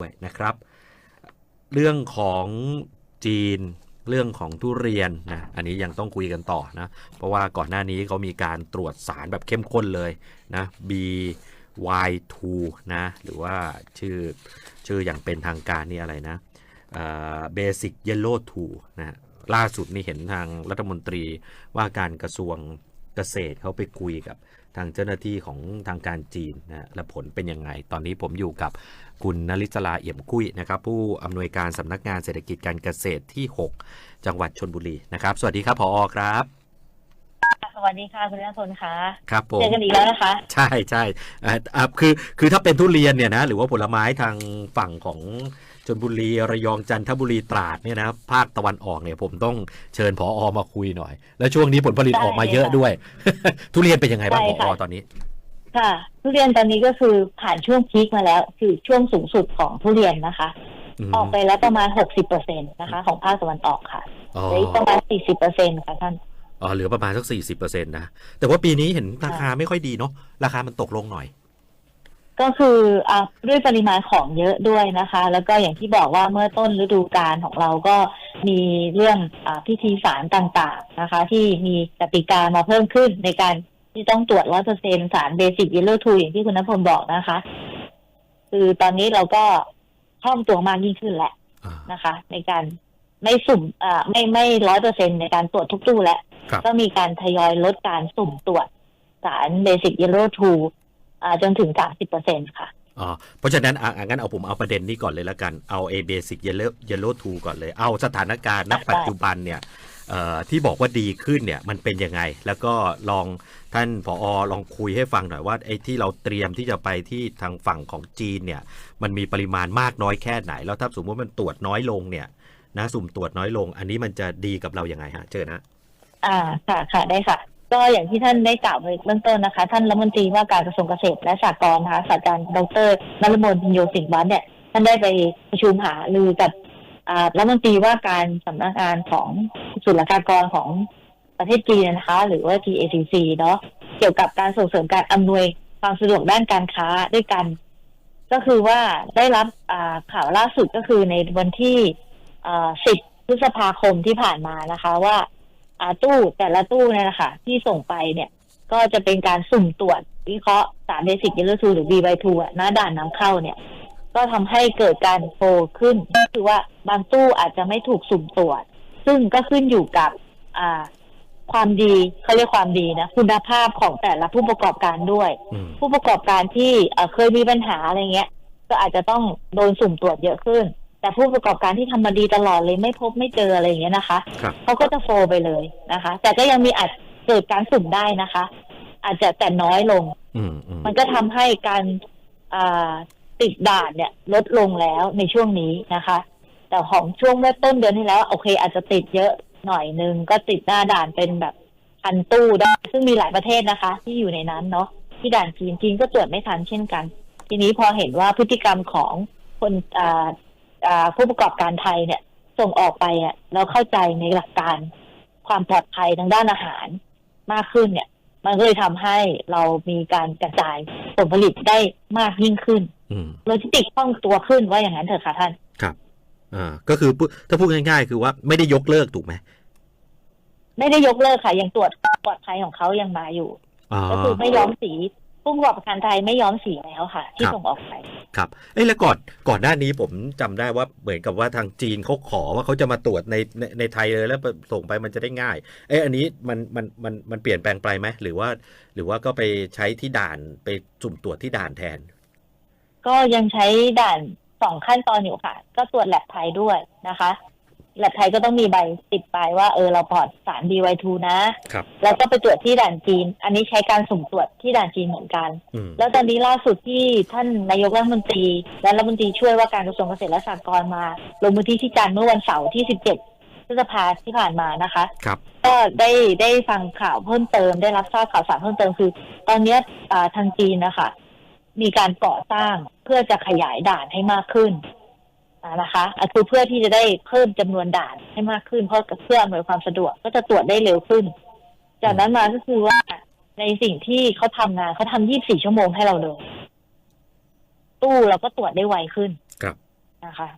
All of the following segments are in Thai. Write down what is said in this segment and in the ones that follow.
ด้วยนะครับ เรื่องของจีนเรื่องของทุเรียนนะอันนี้ยังต้องคุยกันต่อนะ เพราะว่าก่อนหน้านี้เขามีการตรวจสารแบบเข้มข้นเลยนะ BY2 นะหรือว่าชื่อชื่ออย่างเป็นทางการนี่อะไรนะเบสิกเยลโล่2นะล่าสุดนี่เห็นทางรัฐมนตรีว่าการกระทรวงเกษตรเขาไปคุยกับ ทางเจ้าหน้าที่ของทางการจีนนะและผลเป็นยังไง ตอนนี้ผมอยู่กับคุณนลิศลาเอี่ยมคุยนะครับผู้อำนวยการสำนักงานเศรษฐกิจการเกษตรที่ 6 จังหวัดชนบุรีนะครับ สวัสดีครับผออครับสวัสดีค่ะคุณนัทพลคะครับผมเจอกันอีกแล้วนะคะ ใช่ใช่อ่าอ่าคือคือถ้าเป็นทุเรียนเนี่ยนะหรือว่าผลไม้ทางฝั่งของ ชนบุรีระยองจันทบุรีตราดเนี่ยนะภาคตะวันออกเนี่ยผมต้องเชิญผออมาคุยหน่อย แล้วช่วงนี้ผลผลิตได้ออกมาเยอะค่ะด้วย ทุเรียนเป็นยังไงบ้างใช่ผอค่ะตอนนี้ ค่ะ ทุเรียนตอนนี้ก็คือผ่านช่วงพีคมาแล้ว คือช่วงสูงสุดของทุเรียนนะคะมออกไปแล้วประมาณหกสิบเปอร์เซ็นตนะคะ ของภาคตะวันออกค่ะอ๋อเหลืออีกประมาณสี่สิบเปอร์เซ็นค่ะท่านอ๋อเหลือประมาณสักสี่สิบเปอร์เซ็นต์นะแต่ว่าปีนี้เห็นราคาไม่ค่อยดีเนาะราคามันตกลงหน่อย ก็คืออะด้วยปริมาณของเยอะด้วยนะคะ แล้วก็อย่างที่บอกว่าเมื่อต้นฤดูกาลของเราก็มีเรื่องอาพิธีสารต่างๆนะคะ ที่มีกติกามาเพิ่มขึ้นในการที่ต้องตรวจร้อยเปอร์เซ็นสารเบสิกเยลโล่ทูอย่างที่คุณนพลบอกนะคะ คือตอนนี้เราก็คล่องตัวมากยิ่งขึ้นแหละอ่านะคะ ในการไม่สุ่มอ่าไม่ไม่ร้อยเปอร์เซ็นในการตรวจทุกตู้แล้วครับก็มีการทยอยลดการสุ่มตรวจสารเบสิกเยลโล่ทูอ่า จนถึงสามสิบเปอร์เซ็นค่ะอ๋อเพราะฉะนั้นอะอะงั้นเอาผมเอาประเด็นนี้ก่อนเลยละกันเอาเอเบสิกเยลโลเยลโลทูก่อนเลย เอาสถานการณ์ณได้ปัจจุบันเนี่ยเอ่อที่บอกว่าดีขึ้นเนี่ยมันเป็นยังไง แล้วก็ลองท่านผอลองคุยให้ฟังหน่อยว่าไอ้ที่เราเตรียมที่จะไปที่ทางฝั่งของจีนเนี่ย มันมีปริมาณมากน้อยแค่ไหน แล้วถ้าสมมติมันตรวจน้อยลงเนี่ยนะสุ่มตรวจน้อยลง อันนี้มันจะดีกับเรายัางไงฮะเจอนะอ่าค่ะค่ะได้ค่ะ ก็อย่างที่ท่านได้กล่าวไว้เบื้องต้นนะคะ ท่านรัฐมนตรีว่าการกระทรวงเกษตรและสหกรณ์นะคะศาสตราจารย์ดรนรมนพิญโยสินวัฒน์เนี่ยท่านได้ไปประชุมหารือกับอ่ารัฐมนตรีว่าการสำนักงานของศุลกากรของประเทศจีนนะคะ หรือว่า GACC เนาะเกี่ยวกับการส่งเสริมการอำนวยความสะดวกด้านการค้าด้วยกัน ก็คือว่าได้รับอ่าข่าวล่าสุดก็คือในวันที่อ่า10 พฤษภาคมที่ผ่านมานะคะว่า ตู้แต่ละตู้เนี่ยนะคะที่ส่งไปเนี่ยก็จะเป็นการสุ่มตรวจวิเคราะห์สารเบสิกเยลโลทูหรือ B2 อะหน้าด่านนำเข้าเนี่ย ก็ทำให้เกิดการโฟขึ้นก็คือว่าบางตู้อาจจะไม่ถูกสุ่มตรวจ ซึ่งก็ขึ้นอยู่กับอ่าความดีเขาเรียกความดีนะ คุณภาพของแต่ละผู้ประกอบการด้วยอืมผู้ประกอบการที่เอ่อเคยมีปัญหาอะไรเงี้ย ก็อาจจะต้องโดนสุ่มตรวจเยอะขึ้น แต่ผู้ประกอบการที่ทำมาดีตลอดเลยไม่พบไม่เจออะไรอย่างเงี้ยนะคะครับเขาก็จะโฟลไปเลยนะคะ แต่ก็ยังมีอาจเกิดการสุ่มได้นะคะ อาจจะแต่น้อยลงอืมอืมมันก็ทำให้การอ่าติดด่านเนี่ยลดลงแล้วในช่วงนี้นะคะ แต่ของช่วงเมื่อต้นเดือนที่แล้ว โอเค อาจจะติดเยอะหน่อยนึงก็ติดหน้าด่านเป็นแบบพันตู้ได้ ซึ่งมีหลายประเทศนะคะ ที่อยู่ในนั้นเนาะที่ด่านจีนจีนก็ตรวจไม่ทันเช่นกัน ทีนี้พอเห็นว่าพฤติกรรมของคนอ่าอ่า ผู้ประกอบการไทยเนี่ย ส่งออกไปอะเราเข้าใจในหลักการความปลอดภัยทางด้านอาหารมากขึ้นเนี่ย มันก็เลยทำให้เรามีการกระจายผลผลิตได้มากยิ่งขึ้นอืมโลจิสติกคล่องตัวขึ้นว่าอย่างนั้นเถอะค่ะท่านอ่าก็คือพูดถ้าพูดง่าย ๆ คือว่าไม่ได้ยกเลิกถูกไหมไม่ได้ยกเลิกค่ะยังตรวจปลอดภัยของเขายังมาอยู่อ๋อก็คือไม่ย้อมสี ผู้ประกอบการไทยไม่ย้อมสีแล้วค่ะ ที่ครับส่งออกไปครับเอ้ยแล้วก่อนก่อนหน้านี้ผมจำได้ว่าเหมือนกับว่าทางจีนเขาขอว่าเขาจะมาตรวจในในในไทยเลยแล้วส่งไปมันจะได้ง่าย เอ้ยอันนี้มันมันมันมันเปลี่ยนแปลงไปไหมหรือว่า หรือว่าก็ไปใช้ที่ด่านไปสุ่มตรวจที่ด่านแทน ก็ยังใช้ด่านสองขั้นตอนอยู่ค่ะ ก็ตรวจแลบไทยด้วยนะคะ แลบไทยก็ต้องมีใบติดไปว่าเออเราปลอดสาร BY2 นะ ครับ แล้วก็ไปตรวจที่ด่านจีน อันนี้ใช้การสุ่มตรวจที่ด่านจีนเหมือนกัน อืม แล้วตอนนี้ล่าสุดที่ท่านนายกรัฐมนตรี และรัฐมนตรีช่วยว่าการกระทรวงเกษตรและสหกรณ์มาลงพื้นที่ที่จันทร์เมื่อวันเสาร์ที่ 17 พฤษภาที่ผ่านมานะคะ ครับ ก็ได้ได้ฟังข่าวเพิ่มเติมได้รับทราบข่าวสารเพิ่มเติมคือ ตอนเนี้ยอ่าทางจีนนะคะมีการก่อสร้างเพื่อจะขยายด่านให้มากขึ้นอ่า นะคะอะคือเพื่อที่จะได้เพิ่มจำนวนด่านให้มากขึ้น เพราะเพื่ออำนวยความสะดวกก็จะตรวจได้เร็วขึ้น จากนั้นมาก็คือว่าในสิ่งที่เขาทำงานเขาทำ24ชั่วโมงให้เราเลย ตู้เราก็ตรวจได้ไวขึ้นครับนะคะ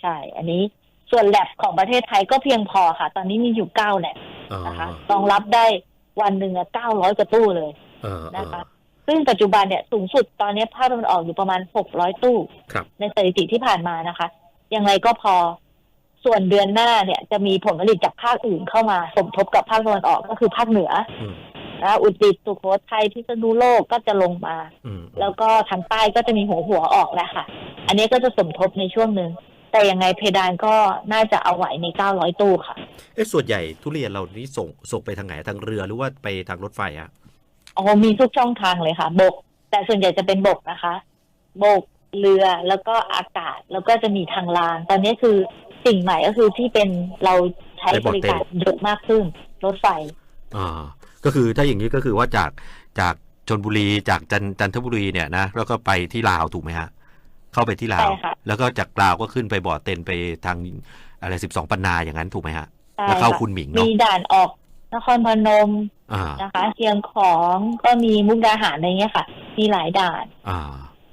ใช่ อันนี้ส่วนแลบของประเทศไทยก็เพียงพอค่ะ ตอนนี้มีอยู่เก้าแลบอ๋อนะคะรองรับได้วันหนึ่งเก้าร้อยกว่าตู้เลยเออเอนะคะอซึ่งปัจจุบันเนี่ยสูงสุดตอนนี้ภาคตะวันออกอยู่ประมาณหกร้อยตู้ครับในสถิติที่ผ่านมานะคะ ยังไงก็พอ ส่วนเดือนหน้าเนี่ยจะมีผลผลิตจากภาคอื่นเข้ามา สมทบกับภาคตะวันออกก็คือภาคเหนืออืมนะอุตรดิตถ์สุโขทัยพิษณุโลกก็จะลงมาอืมแล้วก็ทางใต้ก็จะมีหัวหัวออกแล้วค่ะ อันนี้ก็จะสมทบในช่วงหนึ่งแต่ยังไงเพดานก็น่าจะเอาไหวใน 900 ตู้ค่ะ เอ๊ะ ส่วนใหญ่ทุเรียนเรานี่ส่งส่งไปทางไหน ทางเรือหรือว่าไปทางรถไฟอะอ๋อมีทุกช่องทางเลยค่ะ บก แต่ส่วนใหญ่จะเป็นบกนะคะ บก เรือแล้วก็อากาศแล้วก็จะมีทางราง ตอนนี้คือสิ่งใหม่ก็คือที่เป็นเราใช้บริการเยอะมากขึ้น รถไฟ อ่า ก็คือถ้าอย่างนี้ก็คือว่าจากจากชนบุรีจากจันจันทบุรีเนี่ยนะแล้วก็ไปที่ลาวถูกไหมฮะ เข้าไปที่ลาวใช่ค่ะแล้วก็จากลาวก็ขึ้นไปบ่อเต็นไปทางอะไรสิบสองปันนาอย่างนั้นถูกไหมฮะใช่แล้วเข้าค่ะคุณหมิงมีเนาะด่านออกนครพนมอ่านะคะเชียงของก็มีมุกดาหารอะไรเงี้ยค่ะ มีหลายด่าน อ่า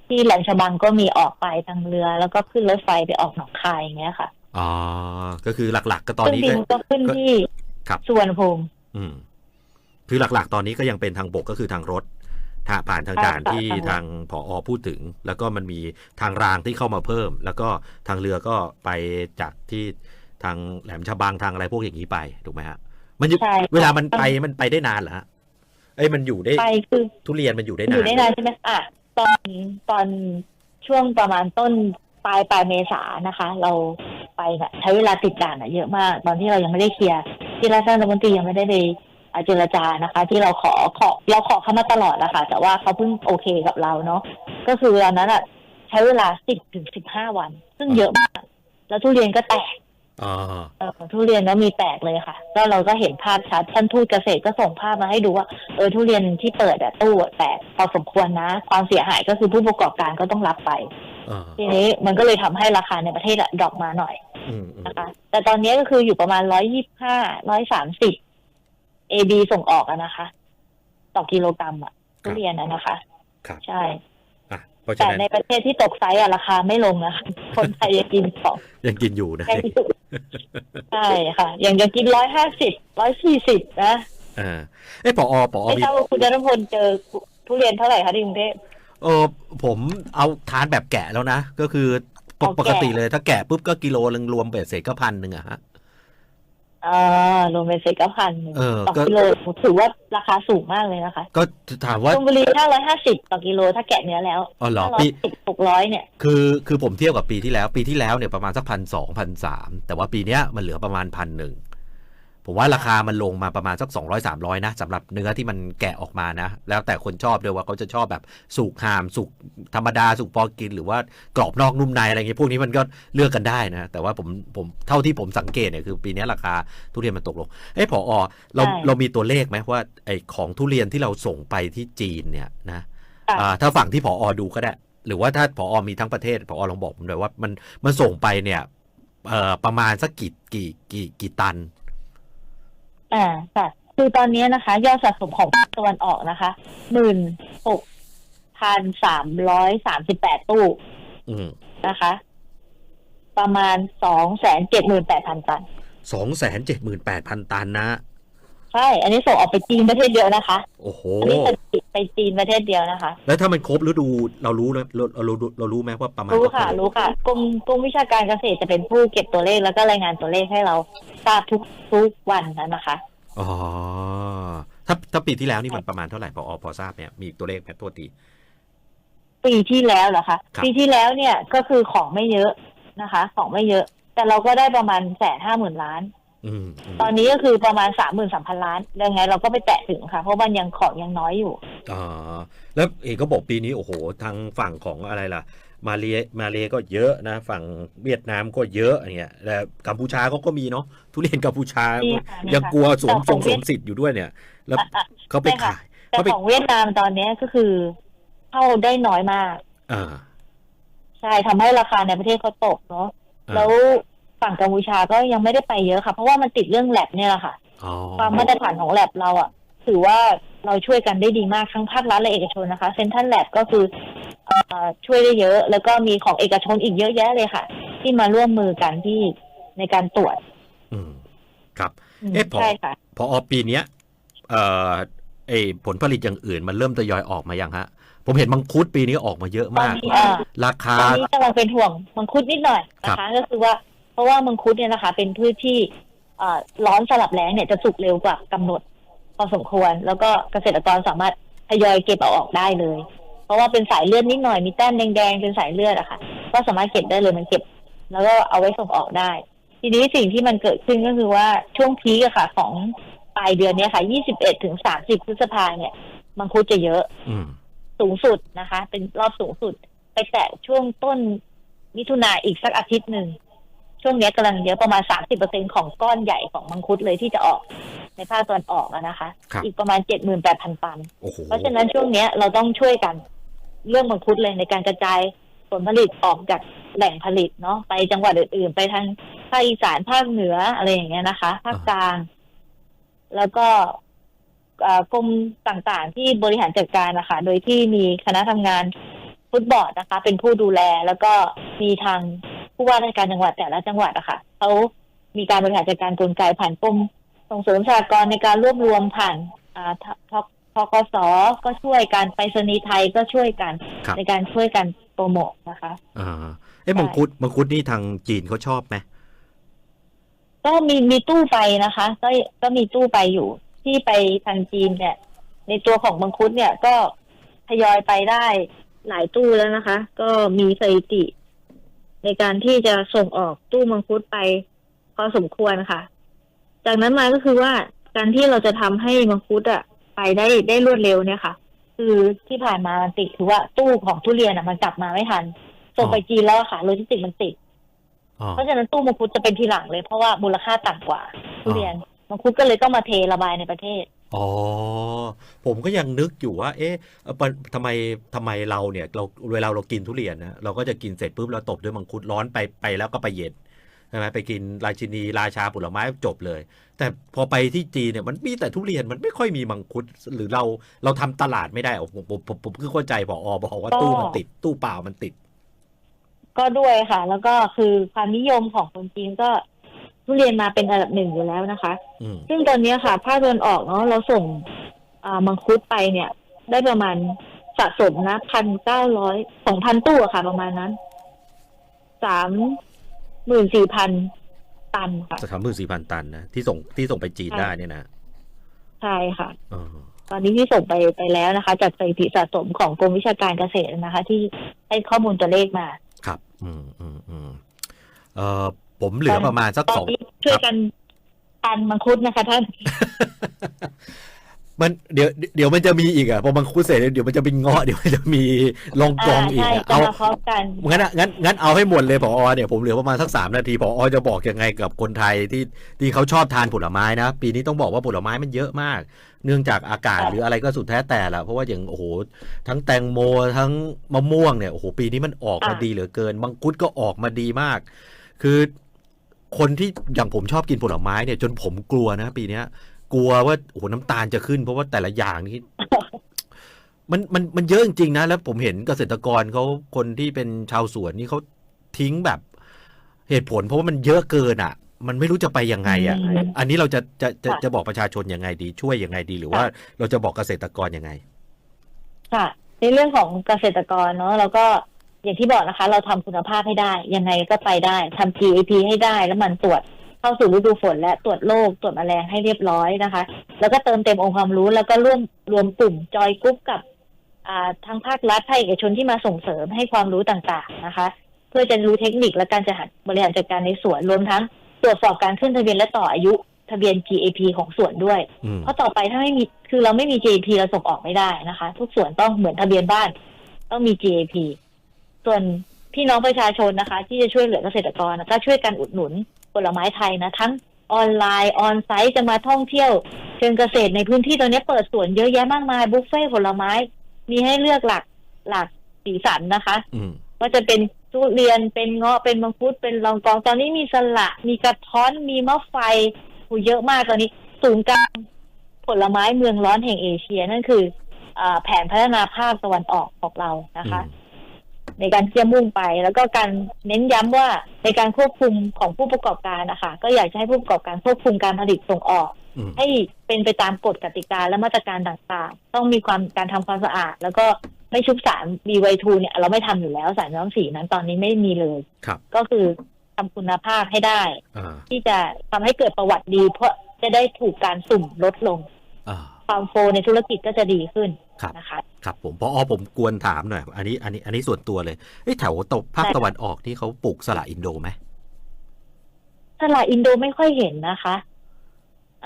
ที่แหลมฉบังก็มีออกไปทางเรือ แล้วก็ขึ้นรถไฟไปออกหนองคายอย่างเงี้ยค่ะอ๋อก็คือหลัก ๆ ก็ตอนซึ่งนี้บิก็นก็ขึ้นก็ที่ครับสุวรรณภูมิอืมคือหลักๆ ตอนนี้ก็ยังเป็นทางบกก็คือทางรถทางผ่านทางใช่ด่านค่ะที่ทางรถทางผอพูดถึง แล้วก็มันมีทางรางที่เข้ามาเพิ่ม แล้วก็ทางเรือก็ไปจากที่ทางแหลมฉบังทางอะไรพวกอย่างนี้ไปถูกไหมฮะ มันอยู่ใช่ค่ะเวลามันไปมันไปได้นานเหรอฮะเอ้ยมันอยู่ได้ไปคือทุเรียนมันอยู่ได้อนานยู่ได้นานใช่ไหมอะ ตอนตอนช่วงประมาณต้นปลายปลายเมษานะคะ เราไปเนี่ยใช้เวลาติดด่านอะเยอะมาก ตอนที่เรายังไม่ได้เคลียร์ที่รัฐมนตรียังไม่ได้ไปอะเจรจานะคะ ที่เราขอขอเราขอเข้ามาตลอดนะคะแต่ว่าเขาเพิ่งโอเคกับเราเนาะก็คือตอนนั้นอะใช้เวลาสิบถึงสิบห้าวัน ซึ่งเยอะมาก แล้วทุเรียนก็แตก ทุเรียนแล้วมีแตกเลยค่ะ ก็เราก็เห็นภาพชัดท่านทูตเกษตรก็ส่งภาพมาให้ดูว่าเออทุเรียนที่เปิดอะตู้อะแตกพอสมควรนะ ความเสียหายก็คือผู้ประกอบการก็ต้องรับไปอ่าทีนี้มันก็เลยทำให้ราคาในประเทศอะดรอปมาหน่อยอืมอืมนะคะ แต่ตอนนี้ก็คืออยู่ประมาณร้อยยี่ห้าร้อยสามสิบ AB ส่งออกอะนะคะ ต่อกิโลกรัมอะทุเรียนอะนะคะครับใช่อะ เพราะฉะแต่นั้นในประเทศที่ตกไซส์อะราคาไม่ลงนะคะคนไทยยังกินของยังกินอยู่นะแพงที่สุดใช่ค่ะอย่างจะกินร้อยห้าสิบร้อยสี่สิบนะอ่าเอ้ยปอปอไม่มีทราบว่าคุณธนพลเจอทุเรียนเท่าไหร่คะที่กรุงเทพเออผมเอาทานแบบแกะแล้วนะ ก็คือปกเอาแกะปกติเลยถ้าแกะปุ๊บก็กิโลนึงรวมเบ็ดเสร็จก็พันหนึ่งอะฮะ อ่ารวมเป็นเศษก็พันหนึ่งเออต่อก็ กิโลถือว่าราคาสูงมากเลยนะคะก็ถามว่า ชลบุรีห้าร้อยห้าสิบต่อกิโลถ้าแกะเนื้อแล้วอ๋อเหรอห้าร้อปี ยสิบหกร้อยเนี่ย คือคือผมเทียบกับปีที่แล้ว ปีที่แล้วเนี่ยประมาณสักพันสองพันสามแต่ว่าปีเนี้ยมันเหลือประมาณพันหนึ่ง ผมว่าราคามันลงมาประมาณสัก 200 300 นะสำหรับเนื้อที่มันแกะออกมานะ แล้วแต่คนชอบด้วยว่าเขาจะชอบแบบสุกหามสุกธรรมดาสุกพอกิน หรือว่ากรอบนอกนุ่มในอะไรเงี้ยพวกนี้มันก็เลือกกันได้นะ แต่ว่าผมผมเท่าที่ผมสังเกตเนี่ยคือปีเนี้ยราคาทุเรียนมันตกลงเอ้พออเราใช่เรามีตัวเลขไหมว่าไอของทุเรียนที่เราส่งไปที่จีนเนี่ยนะค่ะอ่าถ้าฝั่งที่ผออดูก็ได้ หรือว่าถ้าผออมีทั้งประเทศผอลองบอกผมหน่อยว่ามันมันส่งไปเนี่ยเอ่อประมาณสักกี่กี่กี่กี่ตัน อ่าค่ะคือตอนนี้นะคะ ยอดสะสมของภาคตะวันออกนะคะหมื่นหกพันสามร้อยสามสิบแปดตู้นะคะ ประมาณสองแสนเจ็ดหมื่นแปดพันตันสองแสนเจ็ดหมื่นแปดพันตันนะ ช่ อันนี้ส่งออกไปจีนประเทศเดียวนะคะ โอ้โห อันนี้สถิติไปจีนประเทศเดียวนะคะ แล้วถ้ามันครบฤดูเรารู้แล้วเราเรารู้เรารู้ไหมว่าประมาณ รู้ค่ะเท่าไหรู้ค่ะ กรมกรมวิชาการเกษตรจะเป็นผู้เก็บตัวเลขแล้วก็รายงานตัวเลขให้เราทราบทุกทุกวันนะนะคะ อ๋อ ถ้าถ้าปีที่แล้วนี่มันประมาณเท่าไหร่พออพอทราบเนี่ยมีตัวเลขไหมโทษทีปีที่แล้วเหรอคะครับปีที่แล้วเนี่ยก็คือของไม่เยอะนะคะ ของไม่เยอะ แต่เราก็ได้ประมาณแสนห้าหมื่นล้านอืมอืม ตอนนี้ก็คือประมาณสามหมื่นสามพันล้านยังไง เราก็ไปแตะถึงค่ะ เพราะมันยังของยังน้อยอยู่อ๋อแล้วเอกก็บอกปีนี้โอ้โห ทางฝั่งของอะไรล่ะ มาเลมาเลก็เยอะนะ ฝั่งเวียดนามก็เยอะเนี่ยแล้วกัมพูชาเขาก็มีเนาะทุเรียนกัมพูชามีค่ะมียังค่ะกลัวสวมแต่ส่ของงสวมสิทธิ์อยู่ด้วยเนี่ย แล้วอะอะเขาไปใช่ค่ะขายแต่เขาไปของเวียดนามตอนนี้ก็คือเข้าได้น้อยมาก อ่า ใช่ทำให้ราคาในประเทศเขาตกเนาะอ่าแล้ว ฝั่งกัมพูชาก็ยังไม่ได้ไปเยอะค่ะ เพราะว่ามันติดเรื่องแลบเนี่ยแหละค่ะอ๋อความมาตรฐานของแลบเราอะถือว่าเราช่วยกันได้ดีมากทั้งภาครัฐและเอกชนนะคะเซ็นทรัลแลบก็คือเอ่อช่วยได้เยอะ แล้วก็มีของเอกชนอีกเยอะแยะเลยค่ะ ที่ที่มาร่วมมือกันที่ในการตรวจ อืมครับอืมเอ๊ะพอใช่ค่ะพออปีเนี้ยเอ่อไอผลผลิตอย่างอื่นมันเริ่มทยอยออกมายังฮะ ผมเห็นมังคุดปีนี้ออกมาเยอะตอนมากนี้อ่าราคาตอนนี้กำลังเป็นห่วงมังคุดนิดหน่อยนะครัคะบก็คือว่า เพราะว่ามังคุดเนี่ยนะคะ เป็นพืชที่เอ่อร้อนสลับแล้งเนี่ยจะสุกเร็วกว่ากำหนดพอสมควร แล้วก็เกษตรกรสามารถทยอยเก็บเอาออกได้เลย เพราะว่าเป็นสายเลือดนิดหน่อยมีแต้มแดงๆเป็นสายเลือดอะค่ะ ก็สามารถเก็บได้เลยมันเก็บ แล้วก็เอาไว้ส่งออกได้ ทีนี้สิ่งที่มันเกิดขึ้นก็คือว่าช่วงพีกอะค่ะ ของปลายเดือนเนี้ยค่ะ 21ถึง30พฤษภาเนี่ย มังคุดจะเยอะอืมสูงสุดนะคะ เป็นรอบสูงสุด ไปแตะช่วงต้นมิถุนาอีกสักอาทิตย์หนึ่ง ช่วงเนี้ยกำลังเยอะประมาณ30%ของก้อนใหญ่ของมังคุดเลยที่จะออกในภาคตะวันออกอะนะคะครับอีกประมาณ78,000ตันโอ้โหเพราะฉะนั้นช่วงเนี้ยเราต้องช่วยกันเรื่องมังคุดเลยในการกระจายผลผลิตออกจากแหล่งผลิตเนาะไปจังหวัดอื่นๆ ไปทางภาคอีสานภาคเหนืออะไรอย่างเงี้ยนะคะ ภาคกลาง แล้วก็เอ่อกรมต่างๆ ที่บริหารจัดการนะคะ โดยที่มีคณะทำงานฟุตบอลนะคะ เป็นผู้ดูแลแล้วก็มีทาง ผู้ว่าราชการจังหวัดแต่ละจังหวัดอะค่ะเขามีการบริหารจัดการกลไกผ่านกรมส่งเสริมสหกรณ์ในการรวบรวมผ่านอ่าทททกสก็ช่วยกันไปรษณีย์ไทยก็ช่วยกันครับในการช่วยกันโปรโมทนะคะอ่าเอ๊ะมังคุดมังคุดนี่ทางจีนเขาชอบไหมก็มีมีตู้ไปนะคะ ก็ก็มีตู้ไปอยู่ที่ไปทางจีนเนี่ย ในตัวของมังคุดเนี่ยก็ทยอยไปได้หลายตู้แล้วนะคะ ก็มีสถิติ ในการที่จะส่งออกตู้มังคุดไปพอสมควรค่ะ จากนั้นมาก็คือว่าการที่เราจะทำให้มังคุดอะไปได้ได้รวดเร็วเนี่ยค่ะ คือที่ผ่านมามันติดคือว่าตู้ของทุเรียนอะมันกลับมาไม่ทันส่งไปจีนแล้วอะค่ะโลจิสติกส์มันติดอ๋อเพราะฉะนั้นตู้มังคุดจะเป็นทีหลังเลยเพราะว่ามูลค่าต่ำกว่าทุเรียนมังคุดก็เลยต้องมาเทระบายในประเทศ อ๋อ ผมก็ยังนึกอยู่ว่า เอ๊ะทำไมทำไมเราเนี่ย เราเวลาเรากินทุเรียนนะ เราก็จะกินเสร็จปุ๊บเราตบด้วยมังคุดร้อนไปไปแล้วก็ไปเย็นใช่ไหมไปกินราชินีราชาผลไม้จบเลย แต่พอไปที่จีนเนี่ยมันมีแต่ทุเรียนมันไม่ค่อยมีมังคุด หรือเราเราทำตลาดไม่ได้ผมผมผมผมคือเข้าใจพออบอกว่าตู้มันติด ตู้เปล่ามันติด ก็ด้วยค่ะ แล้วก็คือความนิยมของคนจีนก็ ทุเรียนมาเป็นอันดับหนึ่งอยู่แล้วนะคะอืมซึ่งตอนนี้ค่ะ ภาคตะวันออกเนาะเราส่งอ่ามังคุดไปเนี่ย ได้ประมาณสะสมนะพันเก้าร้อยสองพันตู้อะค่ะ ประมาณนั้นสามหมื่นสี่พันตันค่ะสามหมื่นสี่พันตันนะที่ส่งที่ส่งไปจีนใช่ได้เนี่ยนะ ใช่ค่ะเออตอนนี้ที่ส่งไปไปแล้วนะคะ จากสถิติสะสมของกรมวิชาการเกษตรนะคะ ที่ให้ข้อมูลตัวเลขมา ครับ อืมอืมอืมเออ ผมเหลือประมาณสักตอสนองนี้ช่วยกันตันมังคุดนะคะท่าน มันเดี๋ยวเดี๋ยวมันจะมีอีกอะพอมังคุดเสร็จเดี๋ยวมันจะเป็นเงาะเดี๋ยวมันจะมีลองกองอีกใช่อะจะเอามาพร้อมกันงั้นอะงั้นงั้นเอาให้หมดเลยพอเนี่ยผมเหลือประมาณสักสามนาทีพอจะบอกยังไงกับคนไทยที่ที่เขาชอบทานผลไม้นะ ปีนี้ต้องบอกว่าผลไม้มันเยอะมาก เนื่องจากอากาศครับหรืออะไรก็สุดแท้แต่ละเพราะว่าอย่างโอ้โหทั้งแตงโมทั้งมะม่วงเนี่ยโอ้โหปีนี้มันออกมาดีเหลือเกินมังคุดก็ออกมาดีมาก คือ คนที่อย่างผมชอบกินผลไม้เนี่ยจนผมกลัวนะปีเนี้ย กลัวว่าโอ้โหน้ำตาลจะขึ้น เพราะว่าแต่ละอย่างนี่มันมันมันเยอะจริงๆนะ แล้วผมเห็นเกษตรกรเขาคนที่เป็นชาวสวนนี่เขาทิ้งแบบเหตุผล เพราะว่ามันเยอะเกินอะ มันไม่รู้จะไปยังไงอะอืมอันนี้เราจะจะจะค่ะจะบอกประชาชนยังไงดี ช่วยยังไงดี หรือว่าค่ะเราจะบอกเกษตรกรยังไง ค่ะ ในเรื่องของเกษตรกรเนาะเราก็ อย่างที่บอกนะคะ เราทำคุณภาพให้ได้ ยังไงก็ไปได้ทำ GAP ให้ได้แล้วมันตรวจเข้าสู่ฤดูฝน และตรวจโรคตรวจแมลงให้เรียบร้อยนะคะ แล้วก็เติมเต็มองค์ความรู้ แล้วก็ร่วมรวมกลุ่มจอยกรุ๊ปกับอ่าทางภาครัฐภาคเอกชนที่มาส่งเสริมให้ความรู้ต่างๆนะคะ เพื่อจะรู้เทคนิคและการจัดหาบริหารจัดการในสวนรวมทั้งตรวจสอบการขึ้นทะเบียนและต่ออายุทะเบียน GAP ของสวนด้วยอืมเพราะต่อไปถ้าไม่มีคือเราไม่มี GAP เราส่งออกไม่ได้นะคะ ทุกส่วนต้องเหมือนทะเบียนบ้าน ต้องมี GAP ส่วนพี่น้องประชาชนนะคะ ที่จะช่วยเหลือเกษตรกรนะก็ช่วยกันอุดหนุนผลไม้ไทยนะ ทั้งออนไลน์ออนไซต์จะมาท่องเที่ยว เชิงเกษตรในพื้นที่ตอนนี้เปิดสวนเยอะแยะมากมายบุฟเฟ่ต์ผลไม้ มีให้เลือกหลากหลากสีสันนะคะอืมว่าจะเป็นทุเรียนเป็นเงาะเป็นมังคุดเป็นลองกองตอนนี้มีสละมีกระท้อนมีมะไฟโหเยอะมากตอนนี้ศูนย์กลางผลไม้เมืองร้อนแห่งเอเชียนั่นคืออาแผนพัฒนาภาคตะวันออกของเรานะคะอืม ในการที่จะมุ่งไป แล้วก็การเน้นย้ำว่าในการควบคุมของผู้ประกอบการนะคะก็อยากจะให้ผู้ประกอบการควบคุมการผลิตส่งออกอืมให้เป็นไปตามกฎกติกาและมาตรการต่างๆ ต้องมีความการทำความสะอาด แล้วก็ไม่ชุบสาร BY2 เนี่ยเราไม่ทำอยู่แล้วสารย้อมสีนั้นตอนนี้ไม่มีเลยครับก็คือทำคุณภาพให้ได้อ่าที่จะทำให้เกิดประวัติดี เพราะจะได้ถูกการสุ่มลดลงอ่า ความโฟในธุรกิจก็จะดีขึ้นครับนะคะครับผมพออผมกวนถามหน่อย อันนี้อันนี้อันนี้ส่วนตัวเลยเอ้ยแถวตกภาคได้ตะวันออกนี่เขาปลูกสละอินโดไหมสละอินโดไม่ค่อยเห็นนะคะ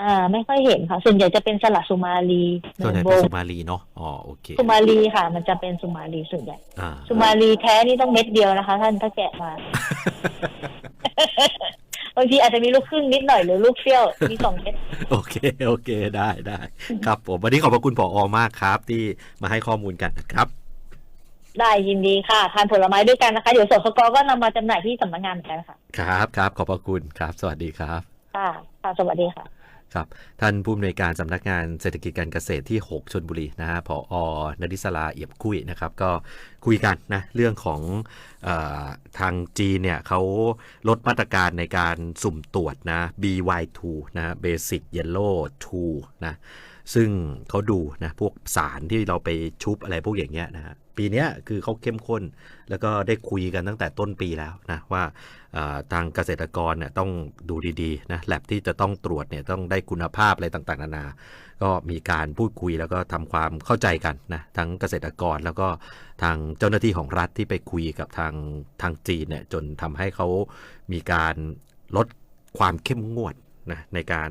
อ่าไม่ค่อยเห็นค่ะ ส่วนใหญ่จะเป็นสละสุมาลีส่วนใหญ่โบเป็นสุมาลีเนาะอ๋อโอเคสุมาลีค่ะ มันจะเป็นสุมาลีส่วนใหญ่อ่าสุมาลีแท้นี่ต้องเม็ดเดียวนะคะ ท่านถ้าแกะมา บางทีอาจจะมีลูกครึ่งนิดหน่อยหรือลูกเปรี้ยวมีสองเม็ดโอเคโอเคได้ได้ครับผมวันนี้ขอบพระคุณผออมากครับ ที่มาให้ข้อมูลกันนะครับ ได้ยินดีค่ะทานผลไม้ด้วยกันนะคะ เดี๋ยวสสกก็นำมาจำหน่ายที่สำนักงานเหมือนกันค่ะ ครับครับขอบพระคุณครับ สวัสดีครับ ค่ะค่ะสวัสดีค่ะ ครับท่านผู้อำนวยการสำนักงานเศรษฐกิจการเกษตรที่ 6ชนบุรีนะฮะผออนดิศราเอี่ยมคุยนะครับก็คุยกันนะเรื่องของออทางจีนเนี่ยเขาลดมาตรการในการสุ่มตรวจนะ BY2 นะ Basic Yellow 2นะซึ่งเขาดูนะพวกสารที่เราไปชุบอะไรพวกอย่างเงี้ยนะฮะ ปีนี้คือเขาเข้มข้น แล้วก็ได้คุยกันตั้งแต่ต้นปีแล้วนะว่าทางเกษตรกรเนี่ยต้องดูดีๆนะแลบที่จะต้องตรวจเนี่ยต้องได้คุณภาพอะไรต่างๆ นานา ก็มีการพูดคุยแล้วก็ทำความเข้าใจกันนะทั้งเกษตรกรแล้วก็ทางเจ้าหน้าที่ของรัฐที่ไปคุยกับทางทางจีนเนี่ยจนทำให้เขามีการลดความเข้มงวดนะในการ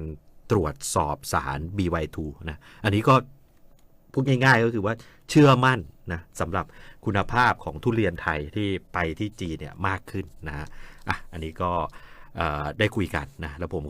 ตรวจสอบสาร BY2 นะอันนี้ก็พูดง่ายๆก็คือว่าเชื่อมั่น นะสำหรับคุณภาพของทุเรียนไทยที่ไปที่จีนเนี่ยมากขึ้นนะอะอันนี้ก็ได้คุยกันนะแล้วผมก็